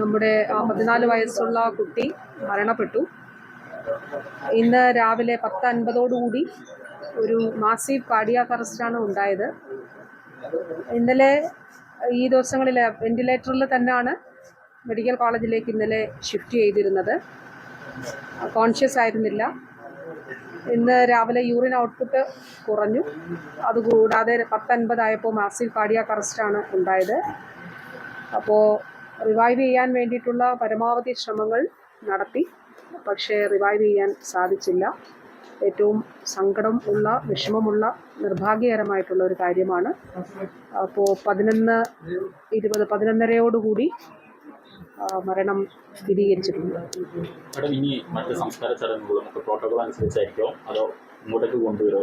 നമ്മുടെ പതിനാല് വയസ്സുള്ള കുട്ടി മരണപ്പെട്ടു. ഇന്ന് രാവിലെ പത്ത് അൻപതോടുകൂടി ഒരു മാസീവ് കാർഡിയാക് അറസ്റ്റാണ് ഉണ്ടായത്. ഇന്നലെ ഈ ദിവസങ്ങളിൽ വെന്റിലേറ്ററിൽ തന്നെയാണ് മെഡിക്കൽ കോളേജിലേക്ക് ഇന്നലെ ഷിഫ്റ്റ് ചെയ്തിരുന്നത്. കോൺഷ്യസ് ആയിരുന്നില്ല. ഇന്ന് രാവിലെ യൂറിൻ ഔട്ട്പുട്ട് കുറഞ്ഞു. അതുകൂടാതെ പത്തൻപതായപ്പോൾ മാസീവ് കാർഡിയാക് അറസ്റ്റാണ് ഉണ്ടായത്. അപ്പോൾ റിവൈവ് ചെയ്യാൻ വേണ്ടിയിട്ടുള്ള പരമാവധി ശ്രമങ്ങൾ നടത്തി. പക്ഷേ റിവൈവ് ചെയ്യാൻ സാധിച്ചില്ല. ഏറ്റവും സങ്കടം ഉള്ള വിഷമമുള്ള നിർഭാഗ്യകരമായിട്ടുള്ള ഒരു കാര്യമാണ്. അപ്പോൾ പതിനൊന്ന് ഇരുപത് പതിനൊന്നരയോടുകൂടി മരണം സ്ഥിരീകരിച്ചിട്ടുണ്ട്. മാഡം ഇനി മറ്റ് സംസ്കാര ചടങ്ങുകളും ഒക്കെ പ്രോട്ടോകോൾ അനുസരിച്ചായിരിക്കോ? അതോ ഇങ്ങോട്ടേക്ക് കൊണ്ടുവരുമോ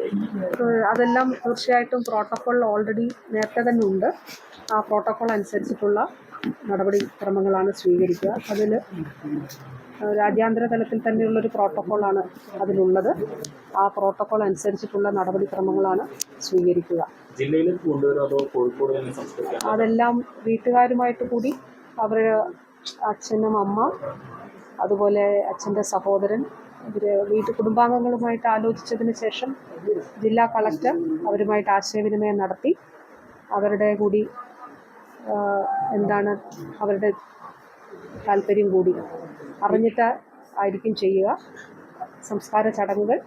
അതെല്ലാം തീർച്ചയായിട്ടും പ്രോട്ടോകോൾ ഓൾറെഡി നേരത്തെ തന്നെ ഉണ്ട്. ആ പ്രോട്ടോകോൾ അനുസരിച്ചിട്ടുള്ള നടപടിക്രമങ്ങളാണ് സ്വീകരിക്കുക. അതിൽ രാജ്യാന്തര തലത്തിൽ തന്നെയുള്ളൊരു പ്രോട്ടോക്കോളാണ് അതിലുള്ളത്. ആ പ്രോട്ടോക്കോൾ അനുസരിച്ചിട്ടുള്ള നടപടിക്രമങ്ങളാണ് സ്വീകരിക്കുക. അതെല്ലാം വീട്ടുകാരുമായിട്ട് കൂടി അവരുടെ അച്ഛനും അമ്മ അതുപോലെ അച്ഛന്റെ സഹോദരൻ ഇവർ വീട്ടു കുടുംബാംഗങ്ങളുമായിട്ട് ആലോചിച്ചതിന് ശേഷം ജില്ലാ കളക്ടർ അവരുമായിട്ട് ആശയവിനിമയം നടത്തി അവരുടെ കൂടി എന്താണ് അവരുടെ താല്പര്യം കൂടി. അറിഞ്ഞിട്ട് ആയിരിക്കും ചെയ്യുക. സംസ്കാര ചടങ്ങുകൾ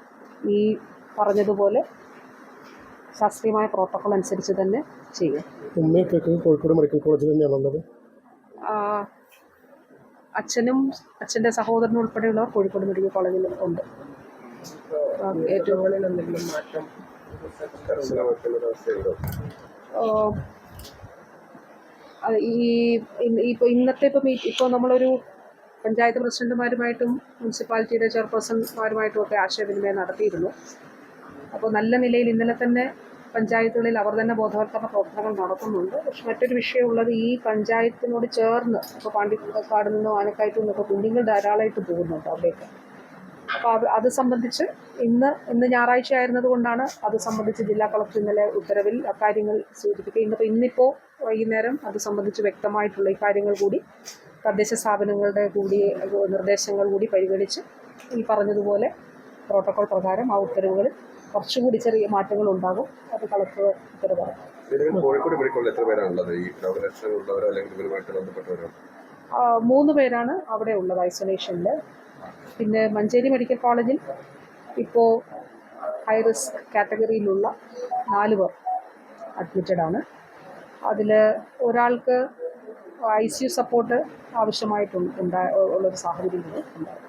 ഈ പറഞ്ഞതുപോലെ ശാസ്ത്രീയമായ പ്രോട്ടോക്കോൾ അനുസരിച്ച് തന്നെ ചെയ്യുക. ഉമ്മയൊക്കെ കോഴിക്കോട് മെഡിക്കൽ കോളേജിൽ തന്നെയാണുള്ളത് അച്ഛനും അച്ഛന്റെ സഹോദരനും ഉൾപ്പെടെയുള്ളവർ കോഴിക്കോട് മെഡിക്കൽ കോളേജിൽ ഉണ്ട്. ഏറ്റവും ഈ ഇപ്പോൾ ഇന്നത്തെ മീറ്റ് ഇപ്പോൾ നമ്മളൊരു പഞ്ചായത്ത് പ്രസിഡന്റുമാരുമായിട്ടും മുനിസിപ്പാലിറ്റിയുടെ ചെയർപേഴ്സൺമാരുമായിട്ടും ഒക്കെ ആശയവിനിമയം നടത്തിയിരുന്നു. അപ്പോൾ നല്ല നിലയിൽ ഇന്നലെ തന്നെ പഞ്ചായത്തുകളിൽ അവർ തന്നെ ബോധവൽക്കരണ പ്രവർത്തനങ്ങൾ നടത്തുന്നുണ്ട്. പക്ഷെ മറ്റൊരു വിഷയമുള്ളത് ഈ പഞ്ചായത്തിനോട് ചേർന്ന് ഇപ്പോൾ പാണ്ടിക്കാട് നിന്നോ ആനക്കായത്തു നിന്നൊക്കെ കുഞ്ഞുങ്ങൾ ധാരാളമായിട്ട് പോകുന്നുണ്ട് അവിടെയൊക്കെ അപ്പോൾ അത് അത് സംബന്ധിച്ച് ഇന്ന് ഇന്ന് ഞായറാഴ്ച ആയിരുന്നത് കൊണ്ടാണ് അത് സംബന്ധിച്ച് ജില്ലാ കളക്ടർ ഇന്നലെ ഉത്തരവിൽ അക്കാര്യങ്ങൾ സൂചിപ്പിക്കുക. ഇന്നിപ്പോൾ ഇന്നിപ്പോൾ വൈകുന്നേരം അത് സംബന്ധിച്ച് വ്യക്തമായിട്ടുള്ള ഈ കാര്യങ്ങൾ കൂടി തദ്ദേശ സ്ഥാപനങ്ങളുടെ കൂടി നിർദ്ദേശങ്ങൾ കൂടി പരിഗണിച്ച് ഈ പറഞ്ഞതുപോലെ പ്രോട്ടോകോൾ പ്രകാരം ആ ഉത്തരവുകളിൽ കുറച്ചുകൂടി ചെറിയ മാറ്റങ്ങൾ ഉണ്ടാകും അത് കളക്ടർ ഉത്തരവ് നിലവിൽ കോഴിക്കോട് മെഡിക്കൽ എത്ര പേരാണുള്ളത് ഈ രോഗലക്ഷണമുള്ളവരോ അല്ലെങ്കിൽ ഇവരുമായിട്ട് ബന്ധപ്പെട്ടവരോ? ആ, മൂന്ന് പേരാണ് അവിടെ ഉള്ളത് ഐസൊലേഷനിൽ പിന്നെ മഞ്ചേരി മെഡിക്കൽ കോളേജിൽ ഇപ്പോൾ ഹൈ റിസ്ക് കാറ്റഗറിയിലുള്ള നാല് പേർ അഡ്മിറ്റഡ് ആണ്. അതിൽ ഒരാൾക്ക് ഐ സി യു സപ്പോർട്ട് ആവശ്യമായിട്ടുണ്ട് ഉണ്ടായ ഉള്ളൊരു സാഹചര്യം ഉണ്ടായി.